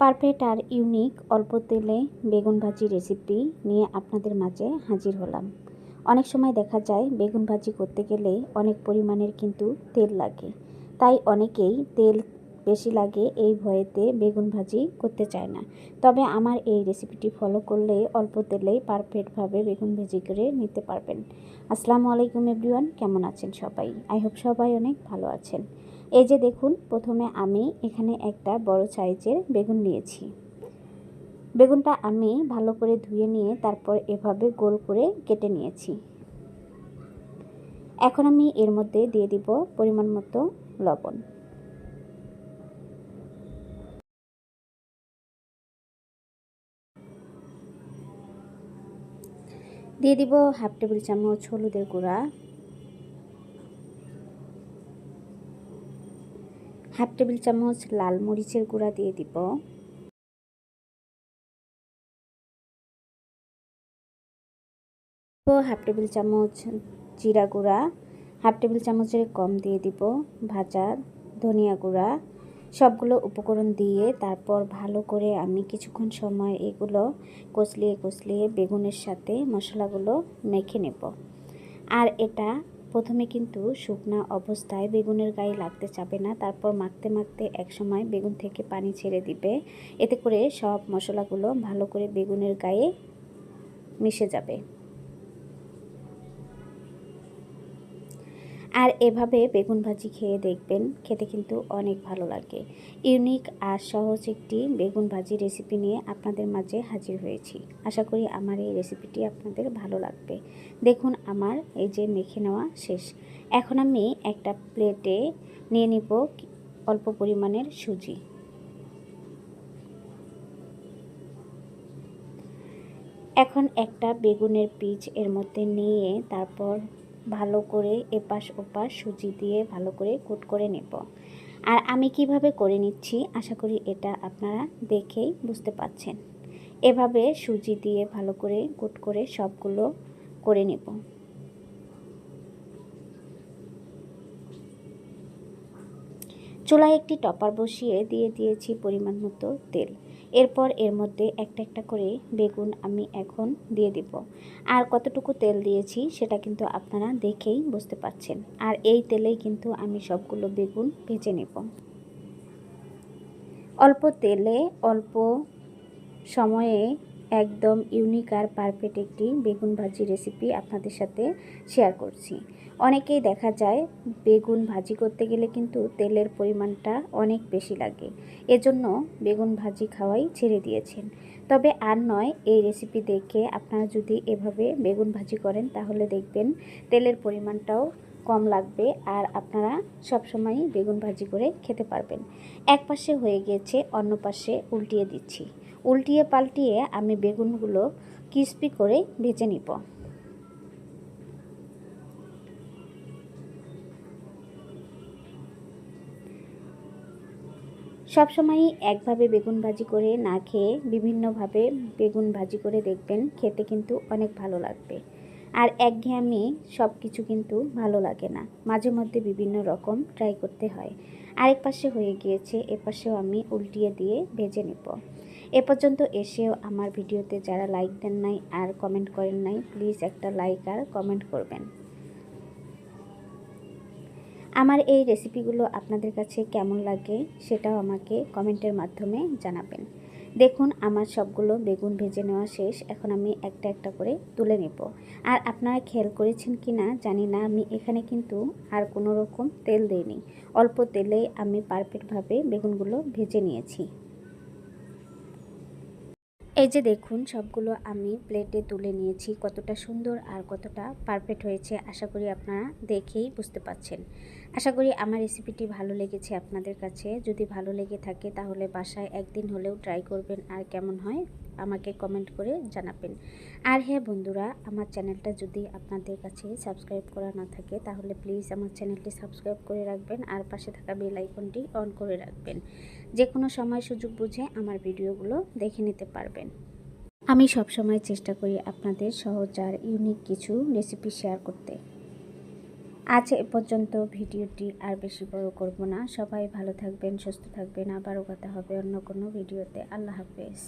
Perfect আর unique অল্প তেলে বেগুন ভাজি রেসিপি নিয়ে আপনাদের মাঝে হাজির হলাম। অনেক সময় দেখা যায় বেগুন ভাজি করতে গেলে অনেক পরিমাণের কিন্তু তেল লাগে। তাই অনেকেই তেল বেশি লাগে এই ভয়েতে বেগুন ভাজি করতে চায় না। তবে আমার এই রেসিপিটি ফলো করলে অল্প তেলেই পারফেক্টভাবে বেগুন ভাজি করে নিতে পারবেন। আসসালামু আলাইকুম এভরিওয়ান কেমন আছেন সবাই? আই হোপ সবাই অনেক ভালো আছেন। এই যে দেখুন, প্রথমে আমি এখানে একটা বড় সাইজের বেগুন নিয়েছি। বেগুনটা আমি ভালো করে ধুয়ে নিয়ে তারপর এভাবে গোল করে কেটে নিয়েছি। এখন আমি এর মধ্যে দিয়ে দিব পরিমাণ মতো লবণ। দিয়ে দিব হাফ টেবিল চামচ হলুদের গুঁড়া। হাফ টেবিল চামচ লাল মরিচের গুঁড়া দিয়ে দিব। হাফ টেবিল চামচ জিরা গুঁড়া, হাফ টেবিল চামচের কম দিয়ে দিব, ভাজা ধনিয়া গুঁড়া, সবগুলো উপকরণ দিয়ে তারপর ভালো করে আমি কিছুক্ষণ সময় এগুলো কষলিয়ে কষলিয়ে বেগুনের সাথে মশলাগুলো মেখে নেব। আর এটা প্রথমে কিন্তু শুকনা অবস্থায় বেগুনের গায়ে লাগতে চাবে না, তারপর মাখতে মাখতে একসময় বেগুন থেকে পানি ছেড়ে দিবে। এতে করে সব মশলাগুলো ভালো করে বেগুনের গায়ে মিশে যাবে। আর এভাবে বেগুন ভাজি খেয়ে দেখবেন, খেতে কিন্তু অনেক ভালো লাগে। ইউনিক আর সহজ একটি বেগুন ভাজি রেসিপি নিয়ে আপনাদের মাঝে হাজির হয়েছি। আশা করি আমার এই রেসিপিটি আপনাদের ভালো লাগবে। দেখুন আমার এই যে মেখে নেওয়া শেষ। এখন আমি একটা প্লেটে নিয়ে নিব অল্প পরিমাণের সুজি। এখন একটা বেগুনের পিচ এর মধ্যে নিয়ে তারপর ভালো করে এপাশ ওপাশ সুজি দিয়ে ভালো করে কুট করে নেব। আর আমি কীভাবে করে নিচ্ছি আশা করি এটা আপনারা দেখেই বুঝতে পাচ্ছেন এভাবে সুজি দিয়ে ভালো করে কুট করে সবগুলো করে নেব। চুলায় একটি টপার বসিয়ে দিয়ে দিয়েছি পরিমাণ মতো তেল। এরপর এর মধ্যে একটা একটা করে বেগুন আমি এখন দিয়ে দিব। আর কতটুকু তেল দিয়েছি সেটা কিন্তু আপনারা দেখেই বুঝতে পারছেন আর এই তেলেই কিন্তু আমি সবগুলো বেগুন ভেজে নেব। অল্প তেলে, অল্প সময়ে একদম ইউনিক আর পারফেক্ট একটি বেগুন ভাজি রেসিপি আপনাদের সাথে শেয়ার করছি। অনেকেই দেখা যায় বেগুন ভাজি করতে গেলে কিন্তু তেলের পরিমাণটা অনেক বেশি লাগে। এজন্য বেগুন ভাজি খাওয়াই ছেড়ে দিয়েছেন। তবে আর নয়, এই রেসিপি দেখে আপনারা যদি এভাবে বেগুন ভাজি করেন তাহলে দেখবেন তেলের পরিমাণটাও কম লাগবে আর আপনারা সবসময়ই বেগুন ভাজি করে খেতে পারবেন। এক পাশে হয়ে গিয়েছে অন্য পাশে উল্টিয়ে দিচ্ছি। উল্টিয়ে পাল্টিয়ে আমি বেগুনগুলো ক্রিস্পি করে ভেজে নিব। সবসময়ই একভাবে বেগুন ভাজি করে না খেয়ে বিভিন্নভাবে বেগুন ভাজি করে দেখবেন খেতে কিন্তু অনেক ভালো লাগবে। আর একঘেয়েমি সব কিছু কিন্তু ভালো লাগে না। মাঝে মধ্যে বিভিন্ন রকম ট্রাই করতে হয়। আরেক পাশে হয়ে গিয়েছে, এ পাশেও আমি উল্টিয়ে দিয়ে ভেজে নেব। এ পর্যন্ত এসেও আমার ভিডিওতে যারা লাইক দেন নাই আর কমেন্ট করেন নাই প্লিজ একটা লাইক আর কমেন্ট করবেন। আমার এই রেসিপিগুলো আপনাদের কাছে কেমন লাগে সেটাও আমাকে কমেন্টের মাধ্যমে জানাবেন। দেখুন, আমার সবগুলো বেগুন ভেজে নেওয়া শেষ, এখন আমি একটা একটা করে তুলে নেব। আর আপনারা খেয়াল করেছেন কি না, জানি না, আমি এখানে কিন্তু আর কোনো রকম তেল দিইনি। অল্প তেলে আমি পারফেক্টভাবে বেগুনগুলো ভেজে নিয়েছি। এই যে দেখুন, সবগুলো আমি প্লেটে তুলে নিয়েছি। কতটা সুন্দর আর কতটা পারফেক্ট হয়েছে আশা করি আপনারা দেখেই বুঝতে পাচ্ছেন আশা করি আমার রেসিপিটি ভালো লেগেছে আপনাদের কাছে। যদি ভালো লেগে থাকে তাহলে বাসায় একদিন হলেও ট্রাই করবেন আর কেমন হয়? আমাকে কমেন্ট করে জানাবেন। আর হ্যাঁ বন্ধুরা, আমার চ্যানেলটা যদি আপনাদের কাছে সাবস্ক্রাইব করা না থাকে, তাহলে প্লিজ আমার চ্যানেলটি সাবস্ক্রাইব করে রাখবেন আর পাশে থাকা বেল আইকনটি অন করে রাখবেন। যে কোনো সময় সুযোগ বুঝে আমার ভিডিওগুলো দেখে নিতে পারবেন। আমি সব সময় চেষ্টা করি আপনাদের সহজ আর ইউনিক কিছু রেসিপি শেয়ার করতে। আজ এ পর্যন্ত ভিডিওটি আর বেশি বড় করব না। সবাই ভালো থাকবেন, সুস্থ থাকবেন। আবারও কথা হবে অন্য কোনো ভিডিওতে। আল্লাহ হাফেজ।